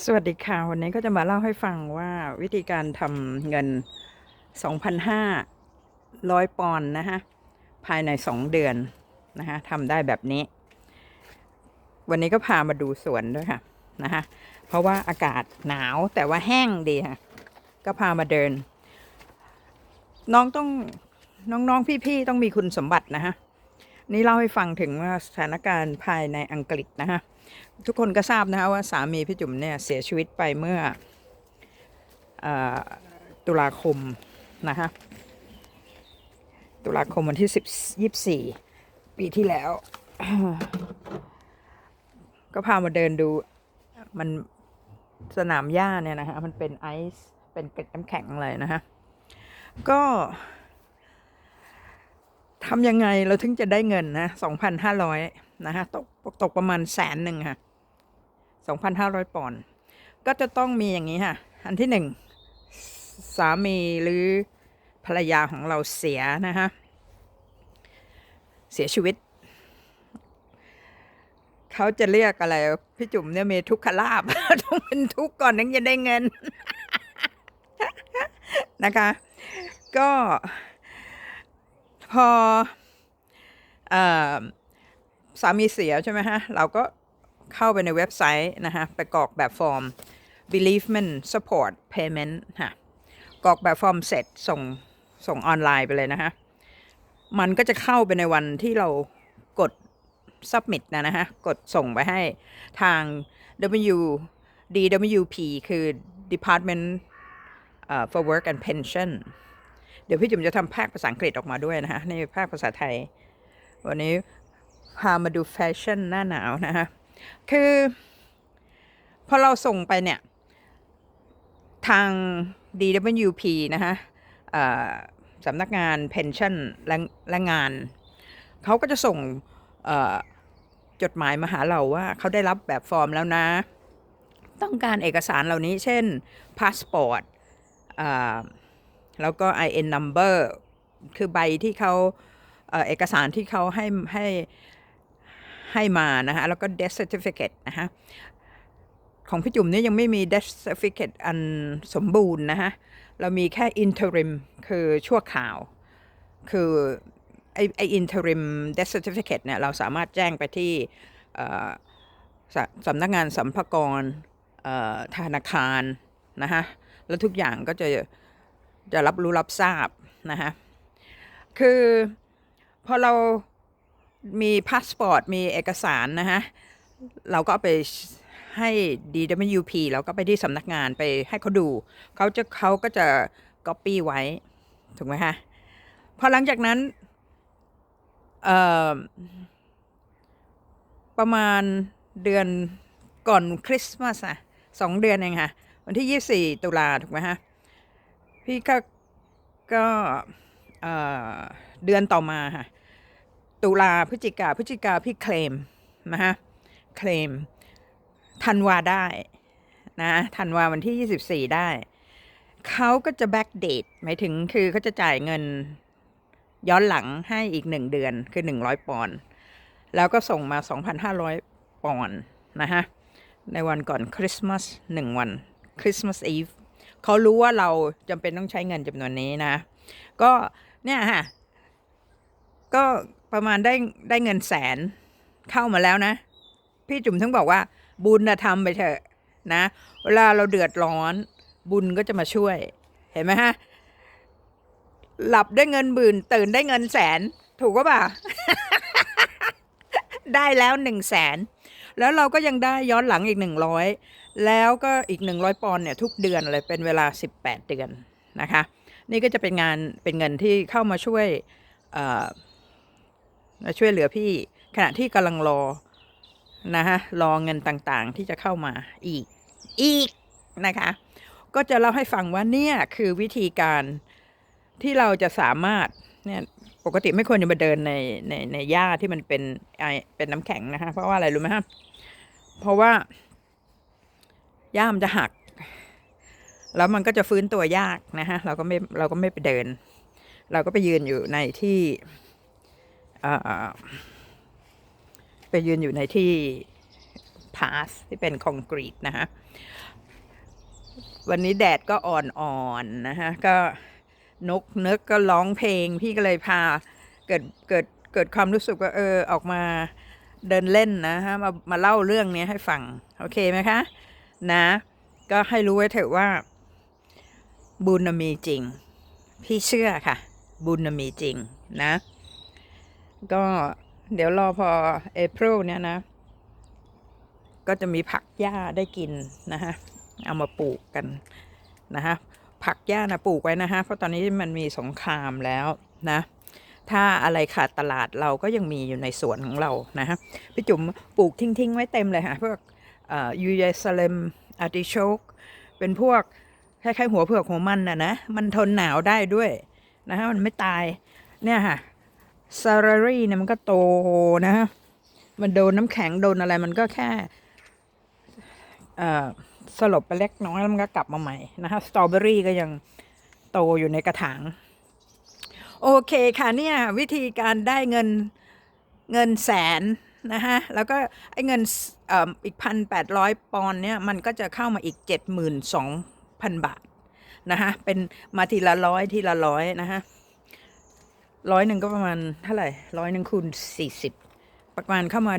สวัสดีค่ะ วันนี้ก็จะมาเล่าให้ฟังว่าวิธีการทำเงิน 2,500 ปอนด์นะคะภายใน 2 เดือนนะคะทำได้แบบนี้ วันนี้ก็พามาดูสวนด้วยค่ะนะคะเพราะว่าอากาศหนาวแต่ว่าแห้งดีค่ะ ก็พามาเดิน น้องต้องน้องๆพี่ๆต้องมีคุณสมบัตินะคะ นี่เล่าให้ฟังถึงว่าสถานการณ์ภายในอังกฤษนะคะทุกคนก็ทราบนะคะว่าสามีพี่จุ๋มเนี่ยเสียชีวิตไปเมื่ออตุลาคมนะคะตุลาคมวันที่สิบยี่สี่ปีที่แล้ว ก็พามาเดินดูมันสนามหญ้าเนี่ยนะคะมันเป็นไอซ์เป็นเกล็ดน้ำแข็งเลยนะคะก็ ทำยังไงเราถึงจะได้เงินนะสองพันห้าร้อยนะคะตกตกประมาณแสนหนึ่งค่ะ2,500ปอนด์ก็จะต้องมีอย่างนี้ค่ะ อันที่หนึ่งสามีหรือภรรยาของเราเสียนะคะเสียชีวิต เขาจะเรียกอะไร พี่จุ๋มเนี่ยมีทุกขลาบต้องเป็นทุกข์ก่อนถึงจะได้เงินนะคะ ก็ พออสามีเสียใช่ไหมฮะ เราก็เข้าไปในเว็บไซต์นะคะไปกรอกแบบฟอร์ม bereavement support payment ค่ะกรอกแบบฟอร์มเสร็จส่งส่งออนไลน์ไปเลยนะคะมันก็จะเข้าไปในวันที่เรากด submit นะนะคะกดส่งไปให้ทาง W DWP คือ Department for Work and Pension เดี๋ยวพี่จุ๋มจะทำภาคภาษาอังกฤษออกมาด้วยนะคะในภาคภาษาไทย วันนี้พามาดูแฟชั่นหน้าหนาวนะคะคือพอเราส่งไปเนี่ย ทาง DWP นะคะสำนักงาน Pension และงาน เขาก็จะส่งจดหมายมาหาเราว่าเขาได้รับแบบฟอร์มแล้วนะ ต้องการเอกสารเหล่านี้เช่นพาสปอร์ต แล้วก็ IN number คือใบที่เขาเอเอกสารที่เขาให้ให้ให้มานะคะแล้วก็ death certificate นะคะของพี่จุ๋มเนี่ยยังไม่มี death certificate อันสมบูรณ์นะคะเรามีแค่ interim คือชั่วคราว คือไอไอ interim death certificate เนี่ยเราสามารถแจ้งไปที่สสำนักงานสัมภากรธนาคารนะคะแล้วทุกอย่างก็จะ จะรับรู้รับทราบนะคะคือพอเรามีพาสปอร์ตมีเอกสารนะฮะเราก็ไปให้ DWP แล้วก็ไปที่สำนักงานไปให้เขาดู เขาจะเขาก็จะ copy ไว้ ถูกไหมคะพอหลังจากนั้นประมาณเดือนก่อนคริสต์มาสอะสองเดือนเองค่ะ วันที่ 24 ตุลาถูกไหมฮะ พี่ก็ก็เดือนต่อมาค่ะตุลาพฤศจิกาพฤศจิกาพี่เคลมนะฮะเคลมธันวาได้นะธันวาวันที่ 24 ได้ เขาก็จะแบ็กเดทหมายถึงคือเขาจะจ่ายเงินย้อนหลังให้อีกหนึ่งเดือนคือ 100 ปอนด์แล้วก็ส่งมา 2,500 ปอนด์นะฮะ ในวันก่อนคริสต์มาสหนึ่งวันคริสต์มาสอีฟ เขารู้ว่าเราจำเป็นต้องใช้เงินจำนวนนี้นะ ก็เนี่ยฮะก็ประมาณได้ได้เงินแสนเข้ามาแล้วนะ พี่จุ๋มทั้งบอกว่า บุญนะทำไปเถอะนะ เวลาเราเดือดร้อน บุญก็จะมาช่วย เห็นไหมฮะ หลับได้เงินหมื่นตื่นได้เงินแสน ถูกก็ป่ะ ได้แล้วหนึ่งแสน แล้วเราก็ยังได้ย้อนหลังอีกหนึ่งร้อยแล้วก็อีกหนึ่งร้อยปอนด์เนี่ยทุกเดือนเลยเป็นเวลาสิบแปดเดือนนะคะ นี่ก็จะเป็นงานเป็นเงินที่เข้ามาช่วยมาช่วยเหลือพี่ขณะที่กำลังรอนะฮะรอเงินต่างๆที่จะเข้ามาอีกอีกนะคะ ก็จะเล่าให้ฟังว่าเนี่ยคือวิธีการที่เราจะสามารถ เนี่ยปกติไม่ควรจะมาเดินในในในหญ้าที่มันเป็นไอเป็นน้ำแข็งนะคะเพราะว่าอะไรรู้ไหมฮะเพราะว่าหญ้ามันจะหัก แล้วมันก็จะฟื้นตัวยากนะฮะเราก็ไม่เราก็ไม่ไปเดิน เราก็ไปยืนอยู่ในที่อ่าไปยืนอยู่ในที่พาสที่เป็นคอนกรีตนะฮะวันนี้แดดก็อ่อนๆนะฮะก็ นกเนึกก็ร้องเพลง พี่ก็เลยพาเกิดเกิดเกิดความรู้สึกว่าเออออกมาเดินเล่นนะฮะมามาเล่าเรื่องนี้ให้ฟัง โอเคไหมคะ นะ ก็ให้รู้ไว้เถอะว่า บุญน่ะมีจริง พี่เชื่อค่ะ บุญน่ะมีจริงนะ ก็เดี๋ยวรอพอเอพ i l เนี่ยนะ ก็จะมีผักหญ้าได้กินนะฮะ เอามาปลูกกันนะฮะ ผักหญ้านะปลูกไว้นะฮะ เพราะตอนนี้มันมีสงครามแล้วนะ ถ้าอะไรขาดตลาดเราก็ยังมีอยู่ในสวนของเรานะฮะพี่จุ๋มปลูกทิ้งๆไว้เต็มเลยค่ะพวกยูเยซาเลมอาร์ติโชกเป็นพวกคล้ายๆหัวเผือกหัวมันนะนะมันทนหนาวได้ด้วยนะฮะมันไม่ตายเนี่ยค่ะซารารีเนี่ยมันก็โตนะฮะมันโดนน้ำแข็งโดนอะไรมันก็แค่เอ่อ สลบไปเล็กน้อยแล้วมันก็กลับมาใหม่นะคะสตรอเบอรี่ก็ยังโตอยู่ในกระถาง โอเคค่ะเนี่ยวิธีการได้เงินเงินแสนนะคะแล้วก็ไอ้เงินอีกพันแปดร้อยปอนเนี่ยมันก็จะเข้ามาอีกเจ็ดหมื่นสองพันบาทนะคะเป็นมาทีละร้อยทีละร้อยนะคะร้อยหนึ่งก็ประมาณเท่าไหร่ร้อยหนึ่งคูณสี่สิบประมาณเข้ามา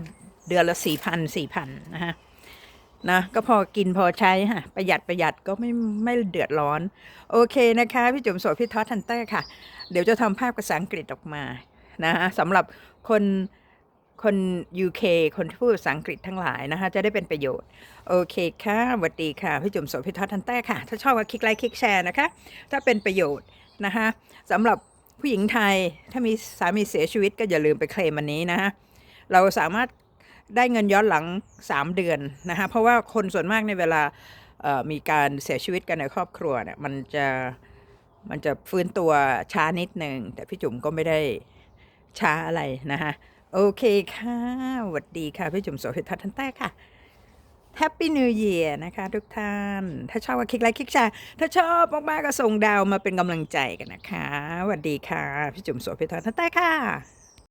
เดือนละสี่พันสี่พันนะฮะ นะก็พอกินพอใช้ฮะประหยัดประหยัดก็ไม่ไม่เดือดร้อน โอเคนะคะ พี่จุ๋มโสพี่ท็อตทันเตอร์ค่ะ เดี๋ยวจะทำภาพภาษาอังกฤษออกมานะฮะสำหรับคนคน UK คนที่พูดภาษาอังกฤษทั้งหลายนะคะ จะได้เป็นประโยชน์ โอเคค่ะสวัสดีค่ะ พี่จุ๋มโสพี่ทอตทันเตอร์ค่ะ ถ้าชอบก็คลิกไลค์คลิกแชร์นะคะ ถ้าเป็นประโยชน์นะคะสำหรับผู้หญิงไทยถ้ามีสามีเสียชีวิตก็อย่าลืมไปเคลมอันนี้นะฮะเราสามารถ ได้เงินย้อนหลัง 3 เดือนนะคะเพราะว่าคนส่วนมากในเวลามีการเสียชีวิตกันในครอบครัวเนี่ยมันจะมันจะฟื้นตัวช้านิดหนึ่งแต่พี่จุ๋มก็ไม่ได้ช้าอะไรนะคะโอเคค่ะสวัสดีค่ะ พี่จุ๋มโสภิทัศน์ทันแต้ค่ะ Happy New Year นะคะทุกท่าน ถ้าชอบก็คลิกไลค์คลิกแชร์ถ้าชอบมากๆก็ส่งดาวมาเป็นกำลังใจกันนะคะสวัสดีค่ะ พี่จุ๋มโสภิทัศน์ทันแต้ค่ะ